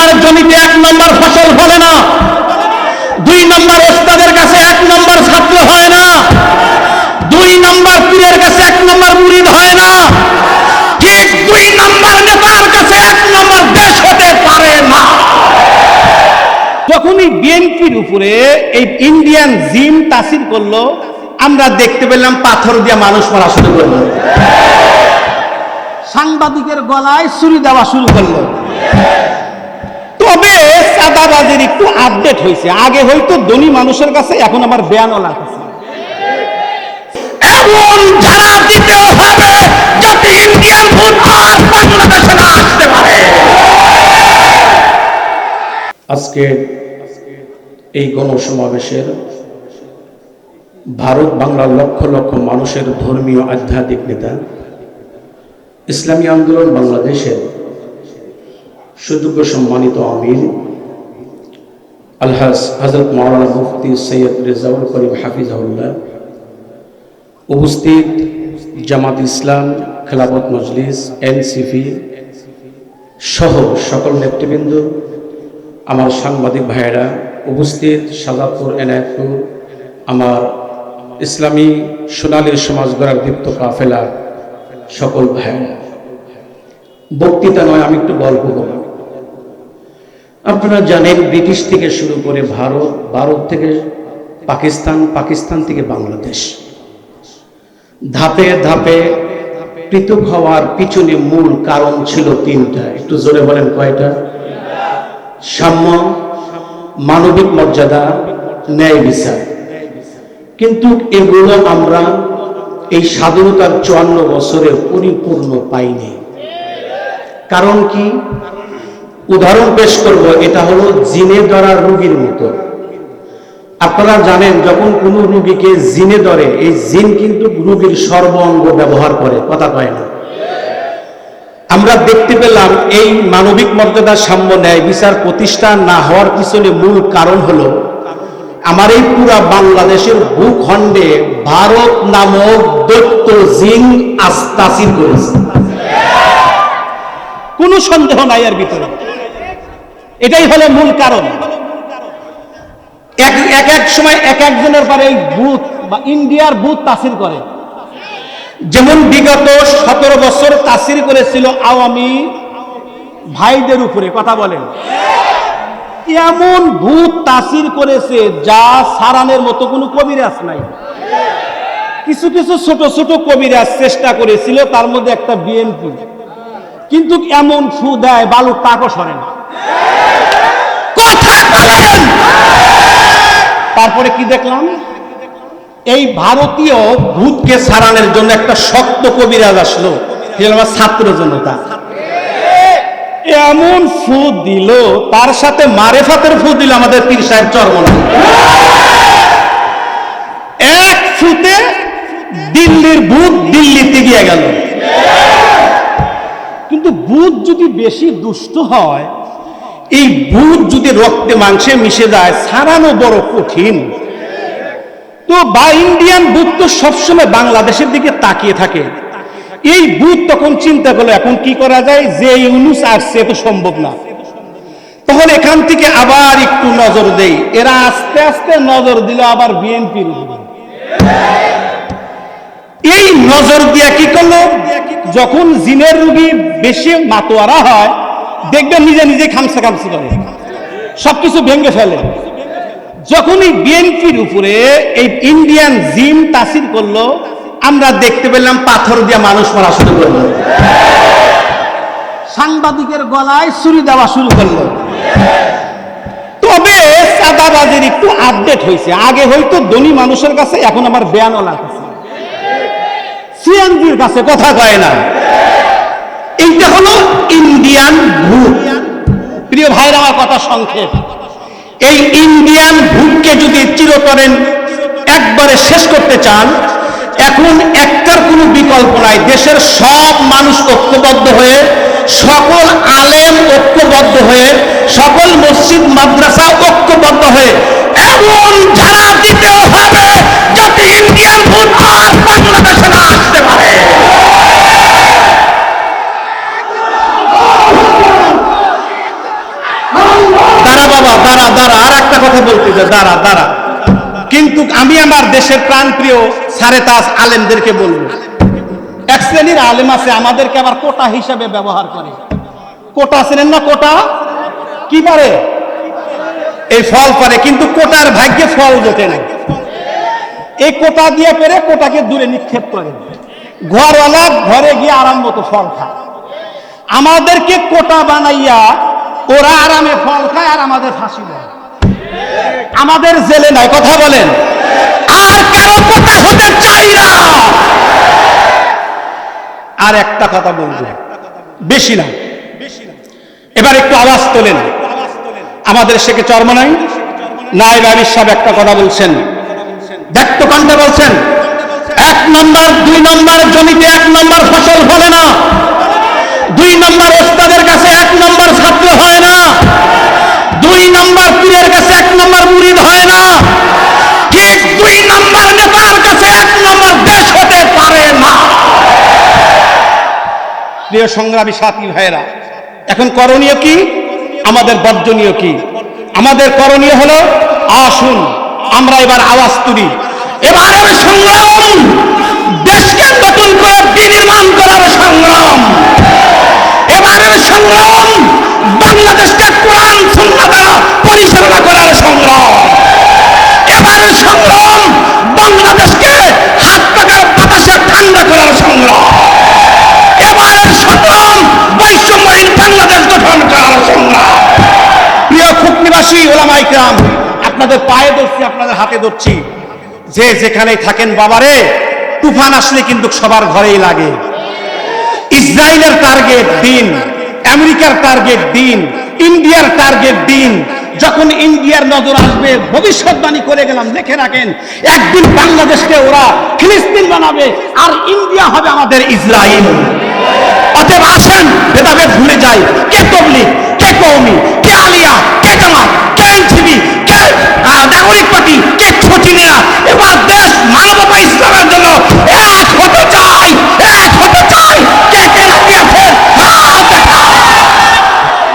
নম্বর জমিতে এক নম্বর ফসল ফলে না। দুই নম্বর ওস্তাদের কাছে এক নম্বর ছাত্র হয় না। দুই নম্বর পীরের কাছে এক নম্বর মুরিদ হয় না। ঠিক দুই নম্বর নেতার কাছে এক নম্বর দেশ হতে পারে না। যখনই বিএনপির উপরে এই ইন্ডিয়ান জিম তাসির করল, আমরা দেখতে পেলাম পাথর দিয়ে মানুষ মারা শুরু করল। সাংবাদিকের গলায় ছুরি দেওয়া শুরু করল। তবে চাঁদাবাজের একটু আপডেট হয়েছে। আগে হয়তো ধনী মানুষের কাছে, এখন আমার বেয়ানলা কাছে এমন যারা হবে যাতে ইন্ডিয়ান আর বাংলাদেশে না আসতে পারে। আজকে এই গণসমাবেশের ভারত বাংলার লক্ষ লক্ষ মানুষের ধর্মীয় আধ্যাত্মিক নেতা, ইসলামী আন্দোলন বাংলাদেশের সুযোগ্য সম্মানিত আমির। আলহাজ হজরত মৌলানা মুফতি সৈয়দ রেজাউল করিম হাফিজাউল্লাহ উপস্থিত জামাত ইসলাম, খেলাফত মজলিস, এনসিপি সহ সকল নেতৃবৃন্দ, আমার সাংবাদিক ভাইয়েরা, উপস্থিত সাজাদপুর এনায়তপুর, আমার ইসলামী সোনালী সমাজ গড়ার দীপ্ত কাফেলা সকল ভাইয়েরা। বক্তৃতা নয়, আমি একটু গল্প বলি আপনারা জানেন ব্রিটিশ থেকে শুরু করে ভারত ভারত থেকে পাকিস্তান পাকিস্তান থেকে বাংলাদেশ। ধাপে ধাপে পৃথক হওয়ার পিছনে মূল কারণ ছিল তিনটা। একটু জোরে বলেন কয়টা? সাম্য, মানবিক মর্যাদা, ন্যায় বিচার। কিন্তু এগুলো আমরা এই স্বাধীনতার চুয়ান্ন বছরে পরিপূর্ণ পাইনি। কারণ কি? উদাহরণ পেশ করব, এটা হলো জিনে ধরা রোগীর মতো। আপনারা জানেন, যখন কোনো রোগীকে জিনে ধরে, এই জিন কিন্তু রোগীর সর্ব অঙ্গ ব্যবহার করে, কথা কয় না। আমরা দেখতে পেলাম, এই মানবিক মর্যাদা সাম্য ন্যায় বিচার প্রতিষ্ঠা না হওয়ার পিছনে মূল কারণ হলো, আমার এই পুরা বাংলাদেশের ভূখণ্ডে ভারত নামক দৈত্য জিন আস্তাসির করেছে। কোনো সন্দেহ নাই এর ভিতরে। এটাই হলো মূল কারণ। এক এক সময় এক একজনের পরে এই বুথ বা ইন্ডিয়ার বুথ তাসির করে। যেমন বিগত সতেরো বছর তাসির করেছিল আওয়ামী ভাইদের উপরে, কথা বলেন। এমন ভূত তাসির করেছে যা সারানের মতো কোনো কবিরাজ নাই। কিছু কিছু ছোট ছোট কবিরাজ চেষ্টা করেছিল, তার মধ্যে একটা বিএনপি। কিন্তু এমন ফু দেয় বালুর তাকও সরে না কথা বলেন! তারপরে কি দেখলাম? এই ভারতীয় ভূতকে সারানোর জন্য একটা শক্ত কবিরাজ আসলো। আমার ছাত্র জনতা? এমন ফু দিল, তার সাথে মারেফাতের ফু দিল আমাদের পীর সাহেব চরমনা এক ফুতে দিল্লির ভূত দিল্লিতে গিয়ে গেল। কিন্তু ভূত যদি বেশি দুষ্ট হয় এই ভূত যদি রক্তে মাংসে মিশে যায়, সারানো বড় কঠিন। তো বা ইন্ডিয়ান ভূত তো সবসময় বাংলাদেশের দিকে তাকিয়ে থাকে। এই ভূত তখন চিন্তা করল, এখন কি করা যায়? যে ইউনুস আসছে তো সম্ভব না। তখন এখান থেকে আবার একটু নজর দেই। এরা আস্তে আস্তে নজর দিল আবার বিএনপির এই নজর দিয়া কি করল? যখন জিনের রুগী বেশি মাতোয়ারা হয় দেখবে নিজে নিজে খামসা খামসি করে। সবকিছু ভেঙে ফেলে। যখন এই বিএনপির উপরে এই ইন্ডিয়ান জিম তাসির করল, আমরা দেখতে পেলাম পাথর দিয়ে মানুষ মারা শুরু করল। সাংবাদিকের গলায় ছুরি দেওয়া শুরু করল। তবে চাঁদাবাজের একটু আপডেট হয়েছে। আগে হয়তো ধনী মানুষের কাছে, এখন আমার বেয়ানলা কাছে। সিএনজির কাছে কথা কয় না। এইটা হলো ইন্ডিয়ান ভূত। প্রিয় ভাইরা, আমার কথা সংক্ষেপ। এই ইন্ডিয়ান ভূতকে যদি চিরতরেন একবারে শেষ করতে চান, এখন একটার কোনো বিকল্প নাই। দেশের সব মানুষ ঐক্যবদ্ধ হয়ে, সকল আলেম ঐক্যবদ্ধ হয়ে, সকল মসজিদ মাদ্রাসা ঐক্যবদ্ধ হয়ে, এমন ঝাড়া দিতে হবে যাতে ইন্ডিয়ান ভোট আর বাংলাদেশে না আসতে পারে কথা দাঁড়া দাঁড়া। কিন্তু আমি আমার দেশের প্রাণপ্রিয় সারে তাজ আলেমদেরকে বলব, এক শ্রেণির আলেম আছে, আমাদেরকে আবার কোটা হিসাবে ব্যবহার করে। কোটা চেনেন না কোটা? কি পারে? এই ফল পারে, কিন্তু কোটার ভাগ্যে ফল জোটে না এই কোটা দিয়ে পেরে কোটাকে দূরে নিক্ষেপ করে ঘরওয়ালা ঘরে গিয়ে আরাম মতো ফল খায়। আমাদেরকে কোটা বানাইয়া ওরা আরামে ফল খায় আর আমাদের ফাঁসি দেয়। আমাদের জেলে নাই, কথা বলেন। আর কারও কোটা হতে চাই না। আর একটা কথা বলব। বেশি না। এবার একটু আওয়াজ তোলেন। আমাদের শেখে চর্ম নাই? নাইব আমির সাহেব একটা কথা বলছেন। দেখতো কণ্ঠে বলছেন, এক নম্বর, দুই নম্বর জমিতে এক নম্বর ফসল ফলে না। দুই নম্বর ওস্তাদের কাছে এক নম্বর ছাত্র হয় প্রিয় সংগ্রামী সাথী ভাইয়েরা, এখন করণীয় কি? আমাদের বর্জনীয় কি? আমাদের করণীয় হলো, আসুন, আমরা এবার আওয়াজ তুলি। এবারের সংগ্রাম। দেশকে নতুন করে বিনির্মাণ করার সংগ্রাম। এবারের সংগ্রাম। বাংলাদেশকে কোরআন সুন্নাহ দ্বারা পরিচালনা করার সংগ্রাম এবারের সংগ্রাম বাংলাদেশকে হাত পাকার বাতাসে ঠান্ডা করার সংগ্রাম এবারের সংগ্রাম বৈষম্যহীন বাংলাদেশ গঠন করার সংগ্রাম প্রিয় খুকনিবাসী ওলামাই আপনাদের পায়ে ধরছি, আপনাদের হাতে ধরছি। যে যেখানেই থাকেন, বাবারে, তুফান আসলে কিন্তু সবার ঘরেই লাগে। ইসরায়েলের টার্গেট দিন, আমেরিকার টার্গেট দিন, ইন্ডিয়ার টার্গেট দিন। যখন ইন্ডিয়ার নজর আসবে, ভবিষ্যৎবাণী করে গেলাম দেখে রাখেন, একদিন বাংলাদেশকে ওরা ফিলিস্তিন বানাবে, আর ইন্ডিয়া হবে আমাদের ইসরায়েল অতএব আসেন, ভেদাভেদ ভুলে যাই, কে তবলিক